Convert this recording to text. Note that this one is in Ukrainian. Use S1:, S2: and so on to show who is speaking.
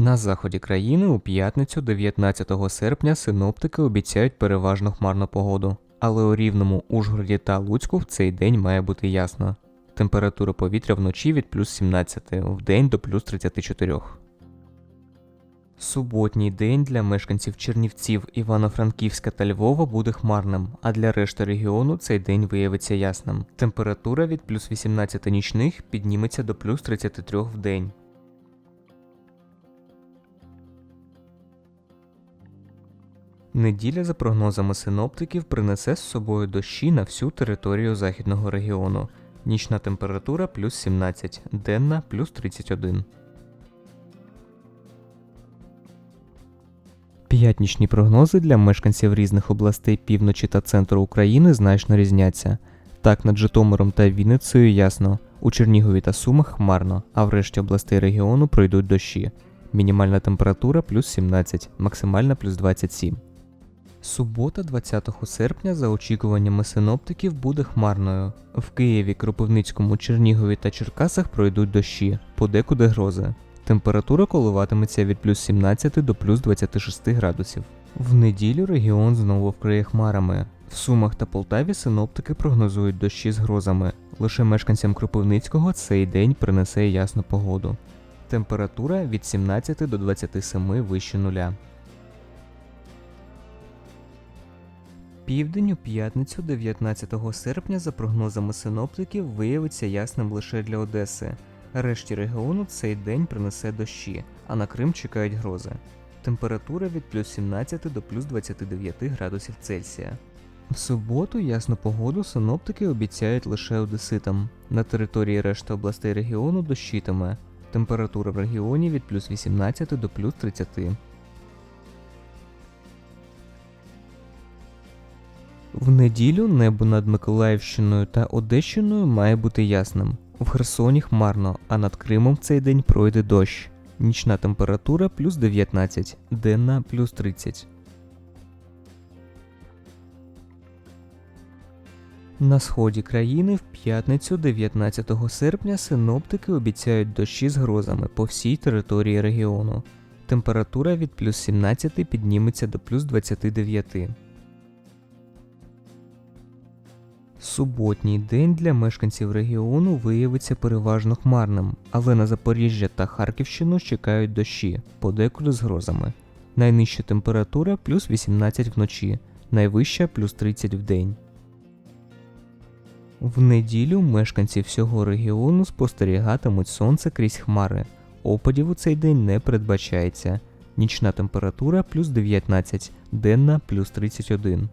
S1: На заході країни у п'ятницю 19 серпня синоптики обіцяють переважно хмарну погоду, але у Рівному, Ужгороді та Луцьку в цей день має бути ясно. Температура повітря вночі від плюс 17, вдень до плюс 34. Суботній день для мешканців Чернівців, Івано-Франківська та Львова буде хмарним, а для решти регіону цей день виявиться ясним. Температура від плюс 18 нічних підніметься до плюс 33 в день. Неділя, за прогнозами синоптиків, принесе з собою дощі на всю територію західного регіону. Нічна температура плюс 17, денна плюс 31. П'ятнічні прогнози для мешканців різних областей півночі та центру України значно різняться. Так, над Житомиром та Вінницею ясно, у Чернігові та Сумах хмарно, а в решті областей регіону пройдуть дощі. Мінімальна температура плюс 17, максимальна плюс 27. Субота 20 серпня за очікуваннями синоптиків буде хмарною. В Києві, Кропивницькому, Чернігові та Черкасах пройдуть дощі, подекуди грози. Температура коливатиметься від плюс 17 до плюс 26 градусів. В неділю регіон знову вкриє хмарами. В Сумах та Полтаві синоптики прогнозують дощі з грозами. Лише мешканцям Кропивницького цей день принесе ясну погоду. Температура від 17 до 27 вище нуля. Південь у п'ятницю 19 серпня за прогнозами синоптиків виявиться ясним лише для Одеси. Решті регіону цей день принесе дощі, а на Крим чекають грози. Температура від плюс 17 до плюс 29 градусів Цельсія. В суботу ясну погоду синоптики обіцяють лише одеситам. На території решти областей регіону дощитиме. Температура в регіоні від плюс 18 до плюс 30. В неділю небо над Миколаївщиною та Одещиною має бути ясним. В Херсоні хмарно, а над Кримом цей день пройде дощ. Нічна температура плюс 19, денна плюс 30. На сході країни в п'ятницю 19 серпня синоптики обіцяють дощі з грозами по всій території регіону. Температура від плюс 17 підніметься до плюс 29. Суботній день для мешканців регіону виявиться переважно хмарним, але на Запоріжжя та Харківщину чекають дощі, подекуди з грозами. Найнижча температура плюс 18 вночі, найвища плюс 30 в день. В неділю мешканці всього регіону спостерігатимуть сонце крізь хмари. Опадів у цей день не передбачається. Нічна температура плюс 19, денна плюс 31.